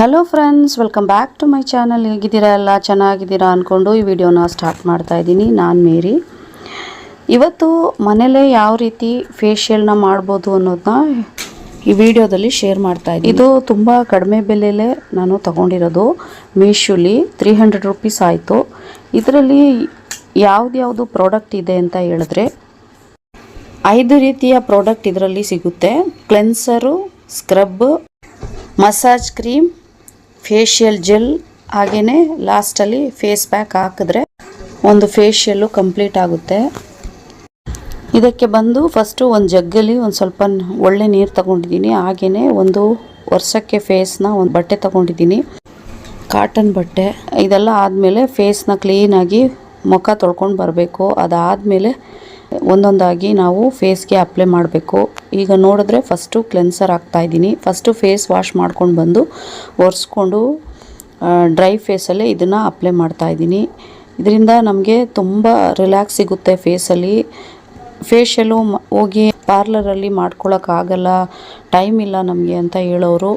Hello friends welcome back to my channel ಹೇಗಿದ್ದೀರಾ ಎಲ್ಲ? ಚೆನ್ನಾಗಿದ್ದೀರಾ ಅಂದ್ಕೊಂಡು ಈ ವಿಡಿಯೋನ ಸ್ಟಾರ್ಟ್ ಮಾಡ್ತಾ ಇದ್ದೀನಿ. ನಾನು ಮೇರಿ. ಇವತ್ತು ಮನೇಲೇ ಯಾವ ರೀತಿ ಫೇಶಿಯಲ್ನ ಮಾಡ್ಬೋದು ಅನ್ನೋದನ್ನ ಈ ವಿಡಿಯೋದಲ್ಲಿ ಶೇರ್ ಮಾಡ್ತಾ ಇದ್ದೀನಿ. ಇದು ತುಂಬ ಕಡಿಮೆ ಬೆಲೆಯಲ್ಲೇ ನಾನು ತಗೊಂಡಿರೋದು. ಮೀಶೋಲಿ ತ್ರೀ ಹಂಡ್ರೆಡ್ ರುಪೀಸ್ ಆಯಿತು. ಇದರಲ್ಲಿ ಯಾವುದ್ಯಾವುದು ಪ್ರಾಡಕ್ಟ್ ಇದೆ ಅಂತ ಹೇಳಿದ್ರೆ, ಐದು ರೀತಿಯ ಪ್ರಾಡಕ್ಟ್ ಇದರಲ್ಲಿ ಸಿಗುತ್ತೆ. Cleanser scrub massage cream facial gel ಹಾಗೆಯೇ ಲಾಸ್ಟಲ್ಲಿ ಫೇಸ್ ಪ್ಯಾಕ್ ಹಾಕಿದ್ರೆ ಒಂದು ಫೇಶಿಯಲ್ಲು ಕಂಪ್ಲೀಟ್ ಆಗುತ್ತೆ. ಇದಕ್ಕೆ ಬಂದು ಫಸ್ಟು ಒಂದು ಜಗ್ಗಲ್ಲಿ ಒಂದು ಸ್ವಲ್ಪ ಒಳ್ಳೆ ನೀರು ತಗೊಂಡಿದ್ದೀನಿ. ಹಾಗೆಯೇ ಒಂದು ವರ್ಷಕ್ಕೆ ಫೇಸ್ನ ಒಂದು ಬಟ್ಟೆ ತಗೊಂಡಿದ್ದೀನಿ. ಕಾಟನ್ ಬಟ್ಟೆ. ಇದೆಲ್ಲ ಆದಮೇಲೆ ಫೇಸ್ನ ಕ್ಲೀನಾಗಿ ಮುಖ ತೊಳ್ಕೊಂಡು ಬರಬೇಕು. ಅದಾದಮೇಲೆ ಒಂದೊಂದಾಗಿ ನಾವು ಫೇಸ್ಗೆ ಅಪ್ಲೈ ಮಾಡಬೇಕು. ಈಗ ನೋಡಿದ್ರೆ ಫಸ್ಟು ಕ್ಲೆನ್ಸರ್ ಹಾಕ್ತಾಯಿದ್ದೀನಿ ಫಸ್ಟು ಫೇಸ್ ವಾಶ್ ಮಾಡ್ಕೊಂಡು ಬಂದು ಒರೆಸ್ಕೊಂಡು ಡ್ರೈ ಫೇಸಲ್ಲೇ ಇದನ್ನು ಅಪ್ಲೈ ಮಾಡ್ತಾ ಇದ್ದೀನಿ. ಇದರಿಂದ ನಮಗೆ ತುಂಬ ರಿಲ್ಯಾಕ್ಸ್ ಸಿಗುತ್ತೆ ಫೇಸಲ್ಲಿ ಫೇಶಿಯಲು ಹೋಗಿ ಪಾರ್ಲರಲ್ಲಿ ಮಾಡ್ಕೊಳ್ಳೋಕ್ಕಾಗಲ್ಲ ಟೈಮ್ ಇಲ್ಲ ನಮಗೆ ಅಂತ ಹೇಳೋರು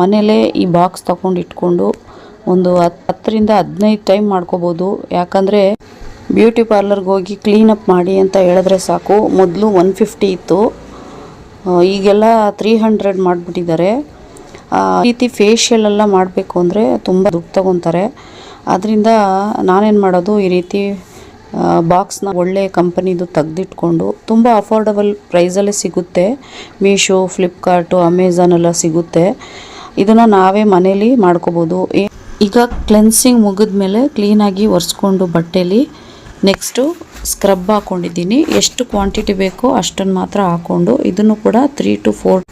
ಮನೇಲೇ ಈ ಬಾಕ್ಸ್ ತಗೊಂಡು ಇಟ್ಕೊಂಡು ಒಂದು ಹತ್ತು ಹತ್ತರಿಂದ ಹದಿನೈದು ಟೈಮ್ ಮಾಡ್ಕೋಬೋದು. ಯಾಕಂದರೆ ಬ್ಯೂಟಿ ಪಾರ್ಲರ್ಗೆ ಹೋಗಿ ಕ್ಲೀನಪ್ ಮಾಡಿ ಅಂತ ಹೇಳಿದ್ರೆ ಸಾಕು. ಮೊದಲು ಒನ್ ಫಿಫ್ಟಿ ಇತ್ತು. ಈಗೆಲ್ಲ ತ್ರೀ ಹಂಡ್ರೆಡ್ ಮಾಡಿಬಿಟ್ಟಿದ್ದಾರೆ. ಈ ರೀತಿ ಫೇಶಿಯಲ್ ಎಲ್ಲ ಮಾಡಬೇಕು ಅಂದರೆ ತುಂಬ ದುಡ್ಡು ತಗೊತಾರೆ. ಅದರಿಂದ ನಾನೇನು ಮಾಡೋದು, ಈ ರೀತಿ ಬಾಕ್ಸ್ನ ಒಳ್ಳೆ ಕಂಪನಿದು ತೆಗೆದಿಟ್ಕೊಂಡು ತುಂಬ ಅಫೋರ್ಡಬಲ್ ಪ್ರೈಸಲ್ಲೇ ಸಿಗುತ್ತೆ. ಮೀಶೋ ಫ್ಲಿಪ್ಕಾರ್ಟು ಅಮೆಝಾನೆಲ್ಲ ಸಿಗುತ್ತೆ. ಇದನ್ನು ನಾವೇ ಮನೇಲಿ ಮಾಡ್ಕೋಬೋದು. ಈಗ ಕ್ಲೆನ್ಸಿಂಗ್ ಮುಗಿದ ಮೇಲೆ ಕ್ಲೀನಾಗಿ ಒರೆಸ್ಕೊಂಡು ಬಟ್ಟೆಲಿ ನೆಕ್ಸ್ಟು ಸ್ಕ್ರಬ್ ಹಾಕ್ಕೊಂಡಿದ್ದೀನಿ ಎಷ್ಟು ಕ್ವಾಂಟಿಟಿ ಬೇಕೋ ಅಷ್ಟನ್ನು ಮಾತ್ರ ಹಾಕ್ಕೊಂಡು ಇದನ್ನು ಕೂಡ three to four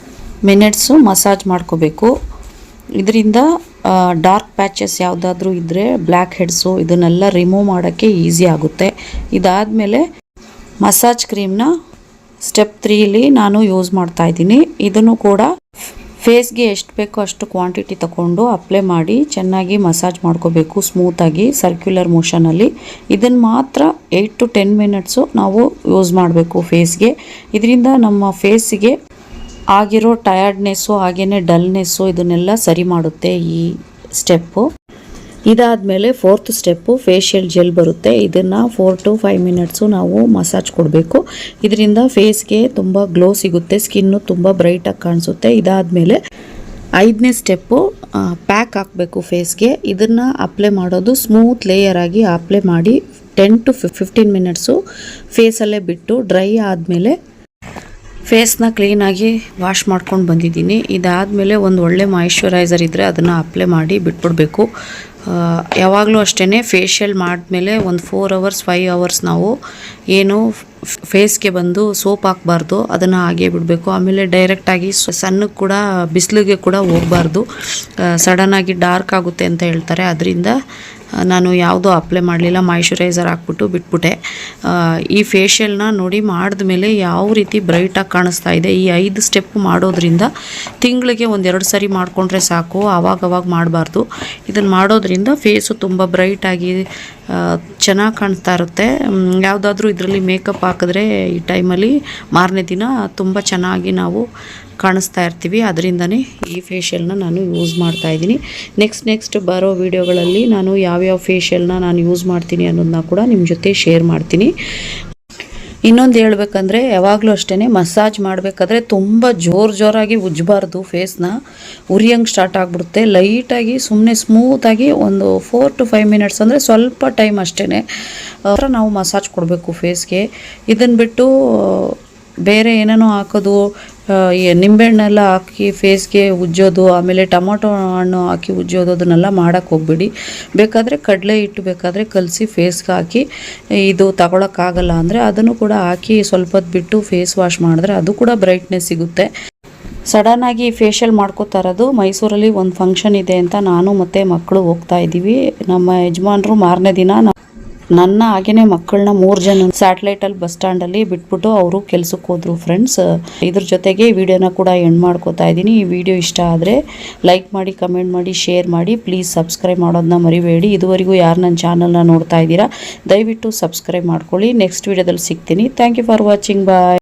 minutes massage ಮಾಡ್ಕೋಬೇಕು. ಇದರಿಂದ ಡಾರ್ಕ್ ಪ್ಯಾಚಸ್ ಯಾವುದಾದ್ರೂ ಇದ್ದರೆ ಬ್ಲ್ಯಾಕ್ ಹೆಡ್ಸು ಇದನ್ನೆಲ್ಲ ರಿಮೂವ್ ಮಾಡೋಕ್ಕೆ ಈಸಿ ಆಗುತ್ತೆ. ಇದಾದಮೇಲೆ ಮಸಾಜ್ ಕ್ರೀಮ್ನ ಸ್ಟೆಪ್ ತ್ರೀಲಿ ನಾನು ಯೂಸ್ ಮಾಡ್ತಾ ಇದ್ದೀನಿ. ಇದನ್ನು ಕೂಡ ಫೇಸ್ಗೆ ಎಷ್ಟು ಬೇಕೋ ಅಷ್ಟು ಕ್ವಾಂಟಿಟಿ ತಗೊಂಡು ಅಪ್ಲೈ ಮಾಡಿ ಚೆನ್ನಾಗಿ ಮಸಾಜ್ ಮಾಡ್ಕೋಬೇಕು ಸ್ಮೂತಾಗಿ ಸರ್ಕ್ಯುಲರ್ ಮೋಷನಲ್ಲಿ ಇದನ್ನು ಮಾತ್ರ ಏಯ್ಟ್ ಟು ಟೆನ್ ಮಿನಿಟ್ಸು ನಾವು ಯೂಸ್ ಮಾಡಬೇಕು ಫೇಸ್ಗೆ. ಇದರಿಂದ ನಮ್ಮ ಫೇಸಿಗೆ ಆಗಿರೋ ಟಯರ್ಡ್ನೆಸ್ಸು ಹಾಗೆಯೇ ಡಲ್ನೆಸ್ಸು ಇದನ್ನೆಲ್ಲ ಸರಿ ಮಾಡುತ್ತೆ ಈ ಸ್ಟೆಪ್ಪು ಇದಾದಮೇಲೆ ಫೋರ್ತ್ ಸ್ಟೆಪ್ಪು ಫೇಶಿಯಲ್ ಜೆಲ್ ಬರುತ್ತೆ. ಇದನ್ನು ಫೋರ್ ಟು ಫೈವ್ ಮಿನಿಟ್ಸು ನಾವು ಮಸಾಜ್ ಕೊಡಬೇಕು. ಇದರಿಂದ ಫೇಸ್ಗೆ ತುಂಬ ಗ್ಲೋ ಸಿಗುತ್ತೆ ಸ್ಕಿನ್ನು ತುಂಬ ಬ್ರೈಟಾಗಿ ಕಾಣಿಸುತ್ತೆ. ಇದಾದಮೇಲೆ ಐದನೇ ಸ್ಟೆಪ್ಪು ಪ್ಯಾಕ್ ಹಾಕಬೇಕು ಫೇಸ್ಗೆ ಇದನ್ನು ಅಪ್ಲೈ ಮಾಡೋದು ಸ್ಮೂತ್ ಲೇಯರ್ ಆಗಿ ಅಪ್ಲೈ ಮಾಡಿ ಟೆನ್ ಟು ಫಿಫ್ಟೀನ್ ಮಿನಿಟ್ಸು ಫೇಸಲ್ಲೇ ಬಿಟ್ಟು ಡ್ರೈ ಆದಮೇಲೆ ಫೇಸ್ನ ಕ್ಲೀನಾಗಿ ವಾಶ್ ಮಾಡ್ಕೊಂಡು ಬಂದಿದ್ದೀನಿ. ಇದಾದಮೇಲೆ ಒಂದು ಒಳ್ಳೆ ಮಾಯಿಶ್ಚರೈಸರ್ ಇದ್ದರೆ ಅದನ್ನು ಅಪ್ಲೈ ಮಾಡಿ ಬಿಟ್ಬಿಡಬೇಕು. ಯಾವಾಗಲೂ ಅಷ್ಟೇ ಫೇಶಿಯಲ್ ಮಾಡಿದ್ಮೇಲೆ ಒಂದು ಫೋರ್ ಅವರ್ಸ್ ಫೈವ್ ಅವರ್ಸ್ ನಾವು ಏನು ಫೇಸ್ಗೆ ಬಂದು ಸೋಪ್ ಹಾಕಬಾರ್ದು, ಅದನ್ನು ಹಾಗೆ ಬಿಡಬೇಕು. ಆಮೇಲೆ ಡೈರೆಕ್ಟಾಗಿ ಸಣ್ಣಗೆ ಕೂಡ, ಬಿಸಿಲಿಗೆ ಕೂಡ ಹೋಗಬಾರ್ದು. ಸಡನ್ನಾಗಿ ಡಾರ್ಕ್ ಆಗುತ್ತೆ ಅಂತ ಹೇಳ್ತಾರೆ. ಅದರಿಂದ ನಾನು ಯಾವುದೂ ಅಪ್ಲೈ ಮಾಡಲಿಲ್ಲ ಮಾಯಿಶ್ಚರೈಸರ್ ಹಾಕ್ಬಿಟ್ಟು ಬಿಟ್ಬಿಟ್ಟೆ. ಈ ಫೇಶಿಯಲ್ನ ನೋಡಿ ಮಾಡಿದ ಮೇಲೆ ಯಾವ ರೀತಿ ಬ್ರೈಟಾಗಿ ಕಾಣಿಸ್ತಾ ಇದೆ, ಈ ಐದು ಸ್ಟೆಪ್ ಮಾಡೋದ್ರಿಂದ ತಿಂಗಳಿಗೆ ಒಂದೆರಡು ಸರಿ ಮಾಡಿಕೊಂಡ್ರೆ ಸಾಕು ಆವಾಗವಾಗ ಮಾಡಬಾರ್ದು. ಇದನ್ನು ಮಾಡೋದ್ರಿಂದ ಫೇಸು ತುಂಬ ಬ್ರೈಟಾಗಿ ಚೆನ್ನಾಗಿ ಕಾಣ್ತಾ ಇರುತ್ತೆ. ಯಾವುದಾದ್ರೂ ಇದರಲ್ಲಿ ಮೇಕಪ್ ಹಾಕಿದ್ರೆ ಈ ಟೈಮಲ್ಲಿ ಮಾರನೇ ದಿನ ತುಂಬ ಚೆನ್ನಾಗಿ ನಾವು ಕಾಣಿಸ್ತಾ ಇರ್ತೀವಿ. ಅದರಿಂದನೇ ಈ ಫೇಶಿಯಲ್ನ ನಾನು ಯೂಸ್ ಮಾಡ್ತಾ ಇದ್ದೀನಿ. ನೆಕ್ಸ್ಟ್ ನೆಕ್ಸ್ಟ್ ಬರೋ ವಿಡಿಯೋಗಳಲ್ಲಿ ನಾನು ಯಾವ್ಯಾವ ಫೇಶಿಯಲ್ನ ನಾನು ಯೂಸ್ ಮಾಡ್ತೀನಿ ಅನ್ನೋದನ್ನ ಕೂಡ ನಿಮ್ಮ ಜೊತೆ ಶೇರ್ ಮಾಡ್ತೀನಿ. ಇನ್ನೊಂದು ಹೇಳ್ಬೇಕಂದ್ರೆ, ಯಾವಾಗಲೂ ಅಷ್ಟೇ ಮಸಾಜ್ ಮಾಡಬೇಕಾದ್ರೆ ತುಂಬ ಜೋರು ಜೋರಾಗಿ ಉಜ್ಜಬಾರ್ದು ಫೇಸ್ನ ಉರಿಯಂಗೆ ಸ್ಟಾರ್ಟ್ ಆಗಿಬಿಡುತ್ತೆ. ಲೈಟಾಗಿ ಸುಮ್ಮನೆ ಸ್ಮೂತಾಗಿ ಒಂದು ಫೋರ್ ಟು ಫೈವ್ ಮಿನಿಟ್ಸ್ ಅಂದರೆ ಸ್ವಲ್ಪ ಟೈಮ್ ಅಷ್ಟೇ ನಾವು ಮಸಾಜ್ ಕೊಡಬೇಕು ಫೇಸ್ಗೆ ಇದನ್ನು ಬಿಟ್ಟು ಬೇರೆ ಏನೇನೋ ಹಾಕೋದು ನಿಂಬೆಹಣ್ಣೆಲ್ಲ ಹಾಕಿ ಫೇಸ್ಗೆ ಉಜ್ಜೋದು, ಆಮೇಲೆ ಟೊಮೊಟೊ ಹಣ್ಣು ಹಾಕಿ ಉಜ್ಜೋದು, ಅದನ್ನೆಲ್ಲ ಮಾಡೋಕ್ಕೆ ಹೋಗ್ಬೇಡಿ. ಬೇಕಾದರೆ ಕಡಲೆ ಹಿಟ್ಟು ಬೇಕಾದರೆ ಕಲಸಿ ಫೇಸ್ಗೆ ಹಾಕಿ, ಇದು ತಗೊಳಕ್ಕಾಗಲ್ಲ ಅಂದರೆ ಅದನ್ನು ಕೂಡ ಹಾಕಿ ಸ್ವಲ್ಪ ಹೊತ್ತು ಬಿಟ್ಟು ಫೇಸ್ ವಾಶ್ ಮಾಡಿದ್ರೆ ಅದು ಕೂಡ ಬ್ರೈಟ್ನೆಸ್ ಸಿಗುತ್ತೆ. ಸಡನ್ನಾಗಿ ಫೇಶಿಯಲ್ ಮಾಡ್ಕೋತಾ ಇರೋದು ಮೈಸೂರಲ್ಲಿ ಒಂದು ಫಂಕ್ಷನ್ ಇದೆ ಅಂತ ನಾನು ಮತ್ತು ಮಕ್ಕಳು ಹೋಗ್ತಾ ಇದ್ದೀವಿ. ನಮ್ಮ ಯಜಮಾನರು ಮಾರನೇ ದಿನ ನನ್ನ ಹಾಗೇನೆ ಮಕ್ಕಳನ್ನ ಮೂರು ಜನ ಸ್ಯಾಟಲೈಟ್ ಅಲ್ಲಿ ಬಸ್ ಸ್ಟ್ಯಾಂಡಲ್ಲಿ ಬಿಟ್ಬಿಟ್ಟು ಅವರು ಕೆಲ್ಸಕ್ಕೆ ಹೋದ್ರು ಫ್ರೆಂಡ್ಸ್ ಇದ್ರ ಜೊತೆಗೆ ವಿಡಿಯೋನ ಕೂಡ ಎಂಡ್ ಮಾಡ್ಕೋತಾ ಇದ್ದೀನಿ. ಈ ವಿಡಿಯೋ ಇಷ್ಟ ಆದರೆ ಲೈಕ್ ಮಾಡಿ ಕಮೆಂಟ್ ಮಾಡಿ ಶೇರ್ ಮಾಡಿ ಪ್ಲೀಸ್ ಸಬ್ಸ್ಕ್ರೈಬ್ ಮಾಡೋದನ್ನ ಮರಿಬೇಡಿ. ಇದುವರೆಗೂ ಯಾರು ನನ್ನ ಚಾನಲ್ನ ನೋಡ್ತಾ ಇದ್ದೀರಾ, ದಯವಿಟ್ಟು ಸಬ್ಸ್ಕ್ರೈಬ್ ಮಾಡ್ಕೊಳ್ಳಿ. ನೆಕ್ಸ್ಟ್ ವಿಡಿಯೋದಲ್ಲಿ ಸಿಗ್ತೀನಿ. Thank you for watching bye